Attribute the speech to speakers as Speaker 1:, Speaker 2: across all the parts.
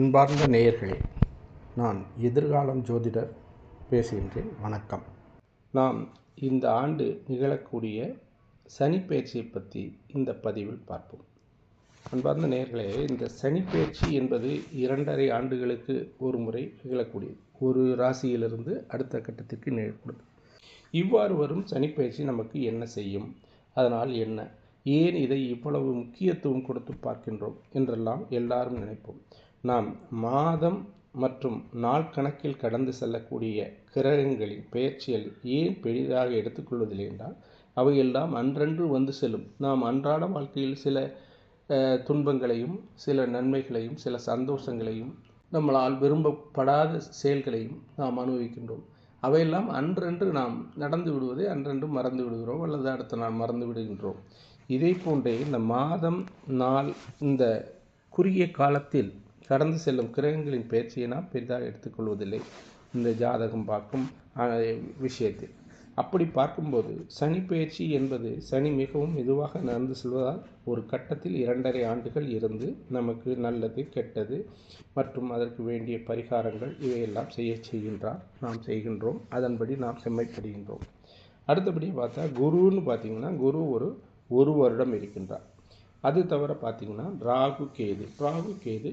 Speaker 1: அன்பார்ந்த நேயர்களே நான் எதிர்காலம் ஜோதிடர் பேசுகின்றேன். வணக்கம். நாம் இந்த ஆண்டு நிகழக்கூடிய சனிப்பெயர்ச்சியை பற்றி இந்த பதிவில் பார்ப்போம். அன்பார்ந்த நேயர்களே இந்த சனிப்பயிற்சி என்பது இரண்டரை ஆண்டுகளுக்கு ஒரு முறை நிகழக்கூடியது. ஒரு ராசியிலிருந்து அடுத்த கட்டத்திற்கு நிகழக்கூடியது இவ்வாறு வரும் சனிப்பயிற்சி நமக்கு என்ன செய்யும்? அதனால் என்ன? ஏன் இதை இவ்வளவு முக்கியத்துவம் கொடுத்து பார்க்கின்றோம்? என்றெல்லாம் எல்லாரும் நினைப்போம். நாம் மாதம் மற்றும் நாள் கணக்கில் கடந்து செல்லக்கூடிய கிரகங்களின் பெயர்ச்சிகள் ஏன் பெரிதாக எடுத்துக்கொள்வதில்லை என்றால் அவையெல்லாம் அன்றன்று வந்து செல்லும். நாம் அன்றாட வாழ்க்கையில் சில துன்பங்களையும் சில நன்மைகளையும் சில சந்தோஷங்களையும் நம்மளால் விரும்பப்படாத செயல்களையும் நாம் அனுபவிக்கின்றோம். அவையெல்லாம் அன்றன்று நாம் நடந்து விடுவதை அன்றன்று மறந்து விடுகிறோம் அல்லது அடுத்த நாள் மறந்து விடுகின்றோம். இதே போன்றே இந்த மாதம் நாள் இந்த குறுகிய காலத்தில் கடந்து செல்லும் கிரகங்களின் பயிற்சியை நாம் பெரிதாக எடுத்துக்கொள்வதில்லை. இந்த ஜாதகம் பார்க்கும் விஷயத்தில். அப்படி பார்க்கும்போது சனி பயிற்சி என்பது சனி மிகவும் மெதுவாக நடந்து செல்வதால் ஒரு கட்டத்தில் இரண்டரை ஆண்டுகள் இருந்து நமக்கு நல்லது கெட்டது மற்றும் அதற்கு வேண்டிய பரிகாரங்கள் இவையெல்லாம் செய்ய செய்கின்றார். நாம் செய்கின்றோம். அதன்படி நாம் செம்மைப்படுகின்றோம். அடுத்தபடி பார்த்தா குருன்னு பார்த்தீங்கன்னா குரு ஒரு ஒரு வருடம் இருக்கின்றார். அது தவிர பார்த்திங்கன்னா ராகு கேது. ராகு கேது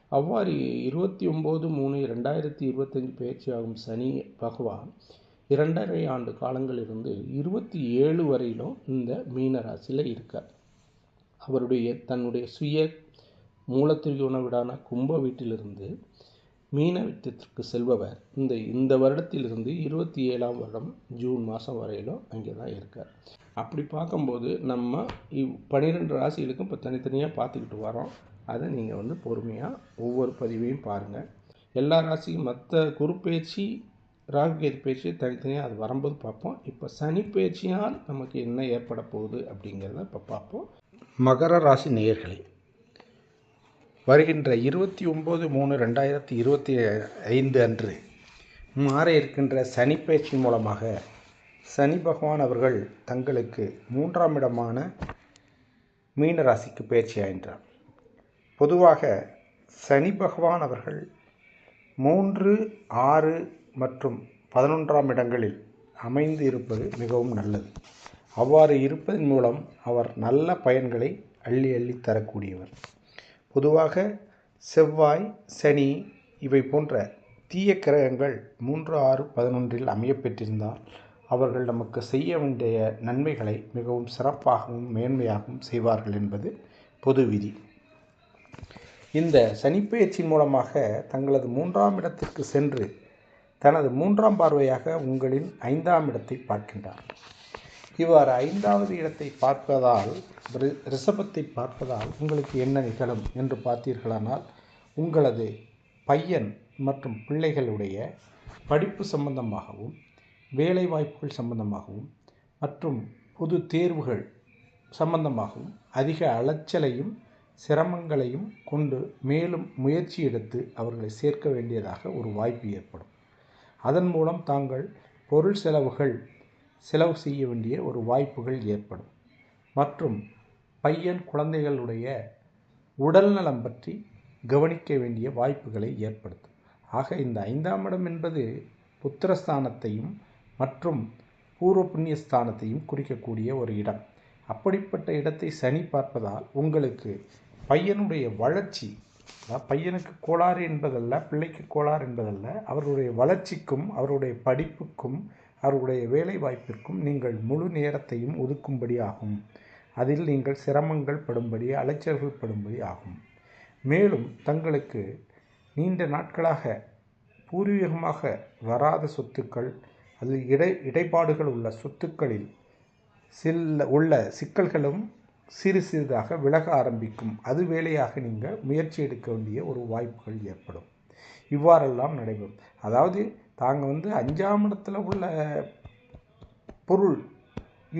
Speaker 1: அவ்வாறு இருபத்தி ஒம்பது மூணு ரெண்டாயிரத்தி இருபத்தஞ்சு பயிற்சியாகும் சனி பகவான் இரண்டரை ஆண்டு காலங்களிலிருந்து இருபத்தி ஏழு வரையிலும் இந்த மீன ராசியில் இருக்கார். அவருடைய தன்னுடைய சுய மூலத்திரிகோண வீடான கும்ப வீட்டிலிருந்து மீன வீட்டத்திற்கு செல்பவர். இந்த இந்த வருடத்திலிருந்து இருபத்தி ஏழாம் வருடம் ஜூன் மாதம் வரையிலும் அங்கே தான் இருக்கார். அப்படி பார்க்கும்போது நம்ம இவ் பன்னிரெண்டு ராசிகளுக்கும் இப்போ தனித்தனியாக பார்த்துக்கிட்டு வரோம் அதை நீங்கள் வந்து பொறுமையாக ஒவ்வொரு பதிவையும் பாருங்கள் எல்லா ராசியும் மற்ற குரு பேச்சு ராகு கேது தனித்தனியாக அது வரும்போது பார்ப்போம். இப்போ சனி பயிற்சியால் நமக்கு என்ன ஏற்பட போகுது அப்படிங்கிறத இப்போ பார்ப்போம். மகர ராசி நேயர்களே வருகின்ற இருபத்தி ஒம்பது மூணு ரெண்டாயிரத்தி இருபத்தி ஐந்து அன்று மாற இருக்கின்ற சனி பயிற்சி மூலமாக சனி பகவான் அவர்கள் தங்களுக்கு மூன்றாம் இடமான மீன ராசிக்கு பயிற்சி ஆகின்றார். பொதுவாக சனி பகவான் அவர்கள் மூன்று ஆறு மற்றும் பதினொன்றாம் இடங்களில் அமைந்து இருப்பது மிகவும் நல்லது. அவ்வாறு இருப்பதன் மூலம் அவர் நல்ல பயன்களை அள்ளி அள்ளி தரக்கூடியவர். பொதுவாக செவ்வாய் சனி இவை போன்ற தீய கிரகங்கள் மூன்று ஆறு பதினொன்றில் அமையப்பெற்றிருந்தால் அவர்கள் நமக்கு செய்ய வேண்டிய நன்மைகளை மிகவும் சிறப்பாகவும் மேன்மையாகவும் செய்வார்கள் என்பது பொது விதி. இந்த சனிப்பெயர்ச்சியின் மூலமாக தங்களது மூன்றாம் இடத்திற்கு சென்று தனது மூன்றாம் பார்வையாக உங்களின் ஐந்தாம் இடத்தை பார்க்கின்றார். இவ்வாறு ஐந்தாவது இடத்தை பார்ப்பதால் ரி- ரிஷபத்தை பார்ப்பதால் உங்களுக்கு என்ன நிகழும் என்று பார்த்தீர்களானால் உங்களது பையன் மற்றும் பிள்ளைகளுடைய படிப்பு சம்பந்தமாகவும் வேலை வாய்ப்புகள் சம்பந்தமாகவும் மற்றும் பொது தேர்வுகள் சம்பந்தமாகவும் அதிக அலைச்சலையும் சிரமங்களையும் கொண்டு மேலும் முயற்சி எடுத்து அவர்களை சேர்க்க வேண்டியதாக ஒரு வாய்ப்பு ஏற்படும். அதன் மூலம் தாங்கள் பொருள் செலவுகள் செலவு செய்ய வேண்டிய ஒரு வாய்ப்புகள் ஏற்படும். மற்றும் பையன் குழந்தைகளுடைய உடல்நலம் பற்றி கவனிக்க வேண்டிய வாய்ப்புகளை ஏற்படுத்தும். ஆக இந்த ஐந்தாம் இடம் என்பது புத்திரஸ்தானத்தையும் மற்றும் பூர்வ புண்ணிய ஸ்தானத்தையும் குறிக்கக்கூடிய ஒரு இடம். அப்படிப்பட்ட இடத்தை சனி பார்ப்பதால் உங்களுக்கு பையனுடைய வளர்ச்சி அதாவது பையனுக்கு கோளாறு என்பதல்ல பிள்ளைக்கு கோளாறு என்பதல்ல அவருடைய வளர்ச்சிக்கும் அவருடைய படிப்புக்கும் அவர்களுடைய வேலை வாய்ப்பிற்கும் நீங்கள் முழு நேரத்தையும் ஒதுக்கும்படி ஆகும் அதில் நீங்கள் சிரமங்கள் படும்படி அலைச்சல்கள் படும்படி ஆகும். மேலும் தங்களுக்கு நீண்ட நாட்களாக பூர்வீகமாக வராத சொத்துக்கள் அதில் இடை இடைப்பாடுகள் உள்ள சொத்துக்களில் சில உள்ள சிக்கல்களும் சிறு சிறிதாக விலக ஆரம்பிக்கும். அது வேலையாக நீங்கள் முயற்சி எடுக்க வேண்டிய ஒரு வாய்ப்புகள் ஏற்படும். இவ்வாறெல்லாம் நடைபெறும். அதாவது தாங்கள் வந்து அஞ்சாம் இடத்தில் உள்ள பொருள்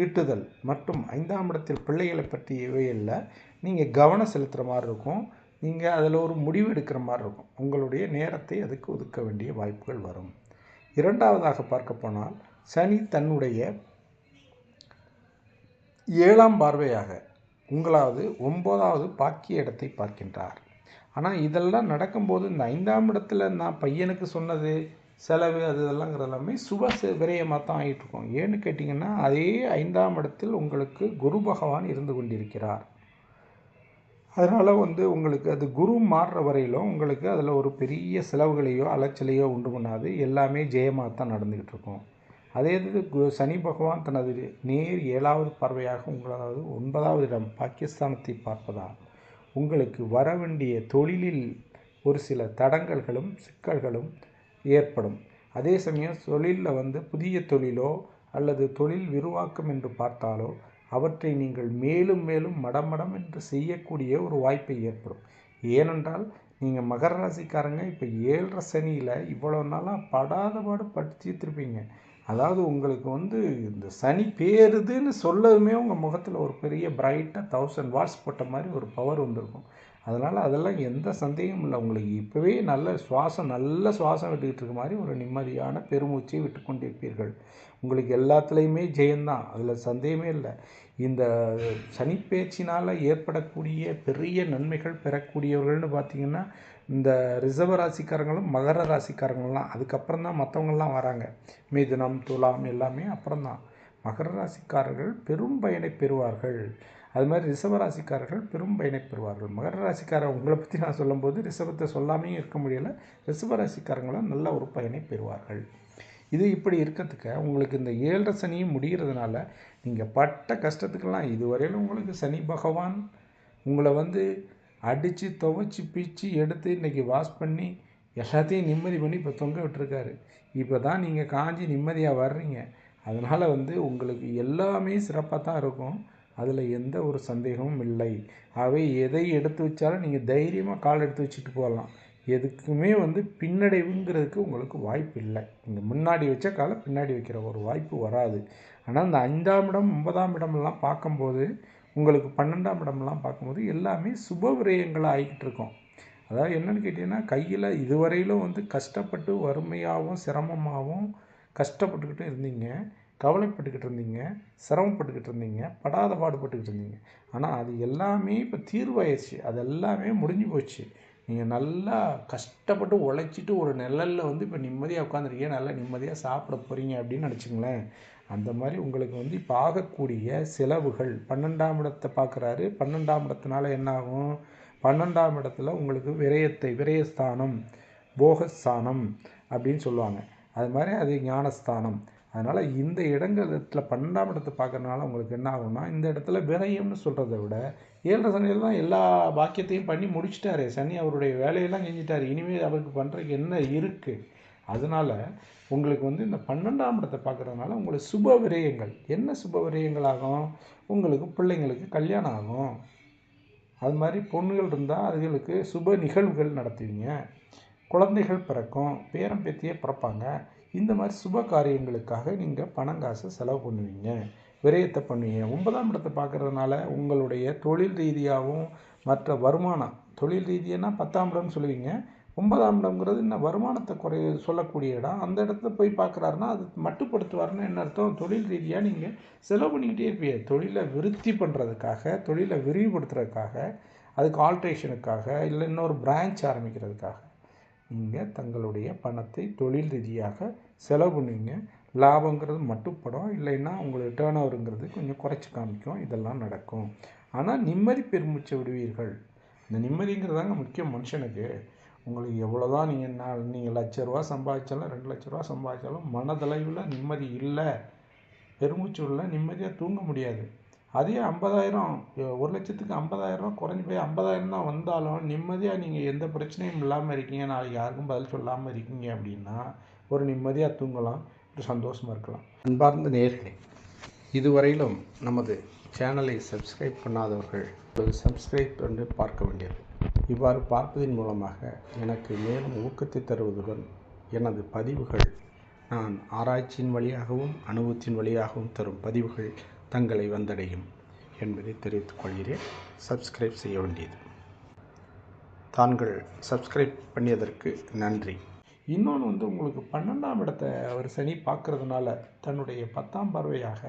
Speaker 1: ஈட்டுதல் மற்றும் ஐந்தாம் இடத்தில் பிள்ளைகளை பற்றியவையில் நீங்கள் கவனம் செலுத்துகிற மாதிரி இருக்கும். நீங்கள் அதில் ஒரு முடிவு எடுக்கிற மாதிரி இருக்கும். உங்களுடைய நேரத்தை அதுக்கு ஒதுக்க வேண்டிய வாய்ப்புகள் வரும். இரண்டாவதாக பார்க்க போனால் சனி தன்னுடைய ஏழாம் பார்வையாக உங்களாவது ஒம்போதாவது பாக்கிய இடத்தை பார்க்கின்றார். ஆனால் இதெல்லாம் நடக்கும்போது இந்த ஐந்தாம் இடத்துல நான் பையனுக்கு சொன்னது செலவு அது இதெல்லாங்கிறது எல்லாமே சுப விரயமாக தான் ஆகிட்டு இருக்கோம் ஏன்னு கேட்டிங்கன்னா அதே ஐந்தாம் இடத்தில் உங்களுக்கு குரு பகவான் இருந்து கொண்டிருக்கிறார். அதனால் வந்து உங்களுக்கு அது குரு மாறுற வரையிலும் உங்களுக்கு அதில் ஒரு பெரிய செலவுகளையோ அலைச்சலையோ உண்டு பண்ணாது. எல்லாமே ஜெயமாக தான் நடந்துக்கிட்டு இருக்கும் அதே இது கு- சனி பகவான் தனது நேர் ஏழாவது பார்வையாக உங்களாவது ஒன்பதாவது இடம் பாகிஸ்தானத்தை பார்ப்பதால் உங்களுக்கு வர வேண்டிய தொழிலில் ஒரு சில தடங்கல்களும் சிக்கல்களும் ஏற்படும். அதே சமயம் தொழிலில் வந்து புதிய தொழிலோ அல்லது தொழில் விரிவாக்கம் என்று பார்த்தாலோ அவற்றை நீங்கள் மேலும் மேலும் மடமடம் என்று செய்யக்கூடிய ஒரு வாய்ப்பை ஏற்படும். ஏனென்றால் நீங்கள் மகர ராசிக்காரங்க இப்போ ஏழரை சனியில் இவ்வளோ நாளாக படாத பாடு படுத்திருப்பீங்க அதாவது உங்களுக்கு வந்து இந்த சனி பேருதுன்னு சொல்லவுமே உங்கள் முகத்தில் ஒரு பெரிய பிரைட்டாக தௌசண்ட் வாட்ஸ் போட்ட மாதிரி ஒரு பவர் வந்திருக்கும். அதனால் அதெல்லாம் எந்த சந்தேகமும் இல்லை. உங்களுக்கு இப்போவே நல்ல சுவாசம் நல்ல சுவாசம் விட்டுக்கிட்டு இருக்க மாதிரி ஒரு நிம்மதியான பெருமூச்சியை விட்டு கொண்டிருப்பீர்கள். உங்களுக்கு எல்லாத்துலேயுமே ஜெயந்தான் அதில் சந்தேகமே இல்லை. இந்த சனிப்பேச்சினால் ஏற்படக்கூடிய பெரிய நன்மைகள் பெறக்கூடியவர்கள்னு பார்த்திங்கன்னா இந்த ரிசர்வ ராசிக்காரங்களும் மகர ராசிக்காரங்களும் அதுக்கப்புறம் தான் மற்றவங்கள்லாம் வராங்க. மிதுனம் துலாம் எல்லாமே அப்புறம்தான். மகர ராசிக்காரர்கள் பெரும் பயனை பெறுவார்கள். அது மாதிரி ரிஷப ராசிக்காரர்கள் பெரும் பயனை பெறுவார்கள். மகர ராசிக்காரர் உங்களை பற்றி நான் சொல்லும்போது ரிஷபத்தை சொல்லாமையும் இருக்க முடியல. ரிஷப ராசிக்காரங்களும் நல்ல ஒரு பயனை பெறுவார்கள். இது இப்படி இருக்கிறதுக்கு உங்களுக்கு இந்த ஏழரை சனியும் முடிகிறதுனால நீங்கள் பட்ட கஷ்டத்துக்கெல்லாம் இதுவரையிலும் உங்களுக்கு சனி பகவான் உங்களை வந்து அடித்து துவைச்சி பிச்சு எடுத்து இன்றைக்கி வாஷ் பண்ணி எல்லாத்தையும் நிம்மதி பண்ணி இப்போ தொங்க விட்டுருக்காரு. இப்போ தான் நீங்கள் காஞ்சி நிம்மதியாக வர்றீங்க. அதனால் வந்து உங்களுக்கு எல்லாமே சிறப்பாக தான் இருக்கும். அதில் எந்த ஒரு சந்தேகமும் இல்லை. அவை எதை எடுத்து வச்சாலும் நீங்கள் தைரியமாக கால் எடுத்து வச்சுட்டு போகலாம். எதுக்குமே வந்து பின்னடைவுங்கிறதுக்கு உங்களுக்கு வாய்ப்பு இல்லை. நீங்கள் முன்னாடி வச்ச காலை பின்னாடி வைக்கிற ஒரு வாய்ப்பு வராது. ஆனால் இந்த அஞ்சாம் இடம் ஒன்பதாம் இடமெல்லாம் பார்க்கும்போது உங்களுக்கு பன்னெண்டாம் இடம்லாம் பார்க்கும்போது எல்லாமே சுப விரயங்களாக ஆகிக்கிட்டு இருக்கோம். அதாவது என்னன்னு கேட்டிங்கன்னா கையில் இதுவரையிலும் வந்து கஷ்டப்பட்டு வறுமையாகவும் சிரமமாகவும் கஷ்டப்பட்டுக்கிட்டு இருந்தீங்க. கவலைப்பட்டுக்கிட்டு இருந்தீங்க. சிரமப்பட்டுக்கிட்டு இருந்தீங்க. படாத பாடுபட்டுக்கிட்டு இருந்தீங்க. ஆனால் அது எல்லாமே இப்போ தீர்வாயிடுச்சு அது எல்லாமே முடிஞ்சு போச்சு. நீங்கள் நல்லா கஷ்டப்பட்டு உழைச்சிட்டு ஒரு நிழலில் வந்து இப்போ நிம்மதியாக உட்காந்துருக்கீங்க நல்லா நிம்மதியாக சாப்பிட போகிறீங்க அப்படின்னு நினச்சிங்களேன் அந்த மாதிரி உங்களுக்கு வந்து இப்போ ஆகக்கூடிய செலவுகள் பன்னெண்டாம் இடத்தை பார்க்குறாரு பன்னெண்டாம் இடத்தினால என்ன ஆகும் பன்னெண்டாம் இடத்துல உங்களுக்கு விரயத்தை விரயஸ்தானம் போகஸ்தானம் அப்படின்னு சொல்லுவாங்க. அது மாதிரி அது ஞானஸ்தானம். அதனால் இந்த இடங்கள்ல பன்னெண்டாம் இடத்தை பார்க்குறதுனால உங்களுக்கு என்ன ஆகும்னா இந்த இடத்துல விரயம்னு சொல்கிறத விட ஏழரை சனியில் தான் எல்லா பாக்கியத்தையும் பண்ணி முடிச்சிட்டாரு. சனி அவருடைய வேலையெல்லாம் செஞ்சிட்டாரு. இனிமேல் அவருக்கு பண்ணுறதுக்கு என்ன இருக்குது அதனால் உங்களுக்கு வந்து இந்த பன்னெண்டாம் இடத்தை பார்க்குறதுனால உங்களுக்கு சுப விரயங்கள். என்ன சுப விரயங்கள் ஆகும் உங்களுக்கு பிள்ளைங்களுக்கு கல்யாணம் ஆகும். அது மாதிரி பொண்ணுகள் இருந்தால் அதுகளுக்கு சுப நிகழ்வுகள் நடத்துவீங்க. குழந்தைகள் பிறக்கும் பேரன் பேத்தியே பிறப்பாங்க. இந்த மாதிரி சுப காரியங்களுக்காக நீங்கள் பணம் காசு செலவு பண்ணுவீங்க. விரயத்தை பண்ணுவீங்க. ஒன்பதாம் இடத்தை பார்க்குறதுனால உங்களுடைய தொழில் ரீதியாகவும் மற்ற வருமானம் தொழில் ரீதியானா பத்தாம் இடம்னு சொல்லுவீங்க. ஒன்பதாம் இடம்ங்கிறது இன்னும் வருமானத்தை குறை சொல்லக்கூடிய இடம். அந்த இடத்துல போய் பார்க்குறாருன்னா அது மட்டுப்படுத்துவாருன்னு என்ன அர்த்தம்? தொழில் ரீதியாக நீங்கள் செலவு பண்ணிக்கிட்டே இருப்பீங்க. தொழிலை விருத்தி பண்ணுறதுக்காக தொழிலை விரிவுபடுத்துறதுக்காக அதுக்கு ஆல்ட்ரேஷனுக்காக இல்லை இன்னொரு பிரான்ச் ஆரம்பிக்கிறதுக்காக நீங்கள் தங்களுடைய பணத்தை தொழில் ரீதியாக செலவு பண்ணுவீங்க லாபங்கிறது மட்டுப்படும். இல்லைன்னா உங்களுக்கு டேர்ன் ஓவருங்கிறது கொஞ்சம் குறைச்சி காமிக்கும். இதெல்லாம் நடக்கும். ஆனால் நிம்மதி பெருமூச்சை விடுவீர்கள். இந்த நிம்மதிங்கிறதாங்க முக்கியம் மனுஷனுக்கு. உங்களுக்கு எவ்வளோ தான் நீங்கள் நான் நீங்கள் லட்ச ரூபா சம்பாதிச்சாலும் ரெண்டு லட்ச ரூபா சம்பாதிச்சாலும் மனதளவில் நிம்மதி இல்லை. பெருமூச்சு நிம்மதியாக தூங்க முடியாது. அதே ஐம்பதாயிரம் ஒரு லட்சத்துக்கு ஐம்பதாயிரம் குறைஞ்சி போய் ஐம்பதாயிரம் தான் வந்தாலும் நிம்மதியாக நீங்கள் எந்த பிரச்சனையும் இல்லாமல் இருக்கீங்க. நாளைக்கு யாருக்கும் பதில் சொல்லாமல் இருக்கீங்க அப்படின்னா ஒரு நிம்மதியாக தூங்கலாம் ஒரு சந்தோஷமாக இருக்கலாம். அன்பார்ந்த நேர்களே இதுவரையிலும் நமது சேனலை சப்ஸ்கிரைப் பண்ணாதவர்கள் ஒரு சப்ஸ்கிரைப் பண்ணி பார்க்க வேண்டியது. இவ்வாறு பார்ப்பதன் மூலமாக எனக்கு மேலும் ஊக்கத்தை தருவதுடன் எனது பதிவுகள் நான் ஆராய்ச்சியின் வழியாகவும் அனுபவத்தின் வழியாகவும் தரும் பதிவுகள் தங்களை வந்தடையும் என்பதை தெரிவித்துக் கொள்கிறேன். சப்ஸ்கிரைப் செய்ய வேண்டியது. தாங்கள் சப்ஸ்கிரைப் பண்ணியதற்கு நன்றி. இன்னொன்று வந்து உங்களுக்கு பன்னெண்டாம் இடத்தை அவர் சனி பார்க்கறதுனால தன்னுடைய பத்தாம் பார்வையாக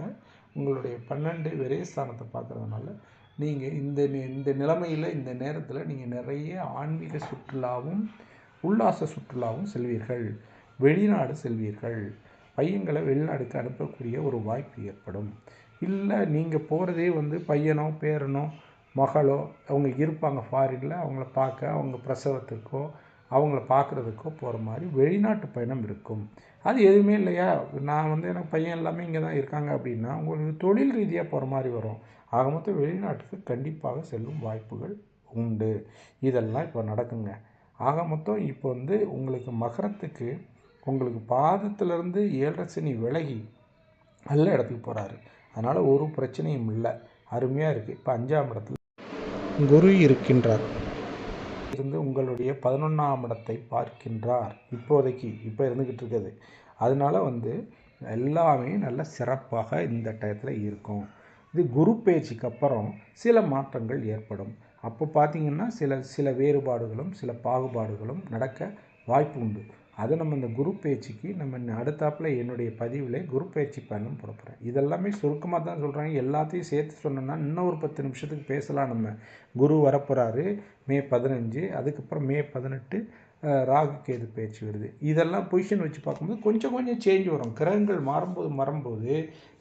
Speaker 1: உங்களுடைய பன்னெண்டு விரயஸ்தானத்தை பார்க்கறதுனால நீங்கள் இந்த இந்த நிலைமையில் இந்த நேரத்தில் நீங்கள் நிறைய ஆன்மீக சுற்றுலாவும் உல்லாச சுற்றுலாவும் செல்வீர்கள். வெளிநாடு செல்வீர்கள். பையன்களை வெளிநாடுக்கு அனுப்பக்கூடிய ஒரு வாய்ப்பு ஏற்படும். இல்லை நீங்கள் போகிறதே வந்து பையனோ பேரனோ மகளோ அவங்க இருப்பாங்க ஃபாரினில் அவங்கள பார்க்க அவங்க பிரசவத்துக்கோ அவங்கள பார்க்குறதுக்கோ போகிற மாதிரி வெளிநாட்டு பயணம் இருக்கும். அது எதுவுமே இல்லையா? நான் வந்து எனக்கு பையன் எல்லாமே இங்கே தான் இருக்காங்க அப்படின்னா உங்களுக்கு தொழில் ரீதியாக போகிற மாதிரி வரும். ஆக மொத்தம் வெளிநாட்டுக்கு கண்டிப்பாக செல்லும் வாய்ப்புகள் உண்டு. இதெல்லாம் இப்போ நடக்குங்க. ஆக மொத்தம் இப்போ வந்து உங்களுக்கு மகரத்துக்கு உங்களுக்கு பாதத்திலேருந்து ஏழரை சனி விலகி நல்ல இடத்துக்கு போகிறாரு அதனால் ஒரு பிரச்சனையும் இல்லை. அருமையாக இருக்குது இப்போ அஞ்சாம் இடத்துல குரு இருக்கின்றார். இருந்து உங்களுடைய பதினொன்றாம் இடத்தை பார்க்கின்றார். இப்போதைக்கு இப்போ இருந்துக்கிட்டு இருக்குது. அதனால வந்து எல்லாமே நல்ல சிறப்பாக இந்த டயத்தில் இருக்கும். இது குரு பேச்சுக்கு அப்புறம் சில மாற்றங்கள் ஏற்படும். அப்போ பார்த்தீங்கன்னா சில சில வேறுபாடுகளும் சில பாகுபாடுகளும் நடக்க வாய்ப்பு உண்டு அதை நம்ம இந்த குரு பேச்சுக்கு நம்ம அடுத்தாப்பில் அடுத்தாப்புல என்னுடைய பதிவில் குரு பயிற்சி பயணம் போகிறேன் இதெல்லாமே சுருக்கமாக தான் சொல்கிறாங்க எல்லாத்தையும் சேர்த்து சொன்னோன்னா இன்னும் ஒரு பத்து நிமிஷத்துக்கு பேசலாம் நம்ம. குரு வரப்போகிறாரு மே பதினஞ்சு அதுக்கப்புறம் மே பதினெட்டு ராகு கேது பயிற்சி வருது. இதெல்லாம் பொசிஷன் வச்சு பார்க்கும்போது கொஞ்சம் கொஞ்சம் சேஞ்ச் வரும். கிரகங்கள் மாறும்போது மாறும்போது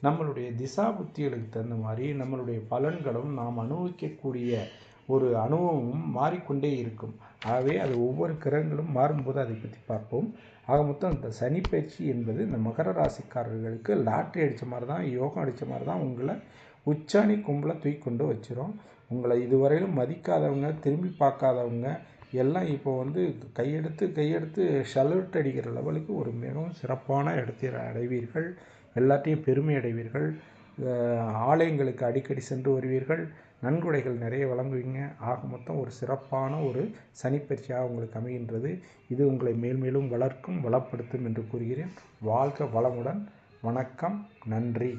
Speaker 1: நம்மளுடைய திசா புத்திகளுக்கு தகுந்த மாதிரி நம்மளுடைய பலன்களும் நாம் அனுபவிக்கக்கூடிய ஒரு அனுபவமும் மாறிக்கொண்டே இருக்கும். ஆகவே அது ஒவ்வொரு கிரகங்களும் மாறும்போது அதை பற்றி பார்ப்போம். ஆக மொத்தம் இந்த சனி பயிற்சி என்பது இந்த மகர ராசிக்காரர்களுக்கு லாட்ரி அடித்த மாதிரி தான் யோகம் அடித்த மாதிரி தான் உங்களை உச்சாணி கும்பலை தூக்கி கொண்டு வச்சிரும். உங்களை இதுவரையிலும் மதிக்காதவங்க திரும்பி பார்க்காதவங்க எல்லாம் இப்போ வந்து கையெடுத்து கையெடுத்து ஷலர்ட் அடிக்கிற லெவலுக்கு ஒரு மிகவும் சிறப்பான இடத்தை அடைவீர்கள். எல்லாத்தையும் பெருமை அடைவீர்கள். ஆலயங்களுக்கு அடிக்கடி சென்று வருவீர்கள். நன்கொடைகள் நிறைய வழங்குவீங்க. ஆக மொத்தம் ஒரு சிறப்பான ஒரு சனிப்பயிற்சியாக உங்களுக்கு அமைகின்றது. இது உங்களை மேல்மேலும் வளர்க்கும் வளப்படுத்தும் என்று கூறுகிறேன். வாழ்க வளமுடன். வணக்கம். நன்றி.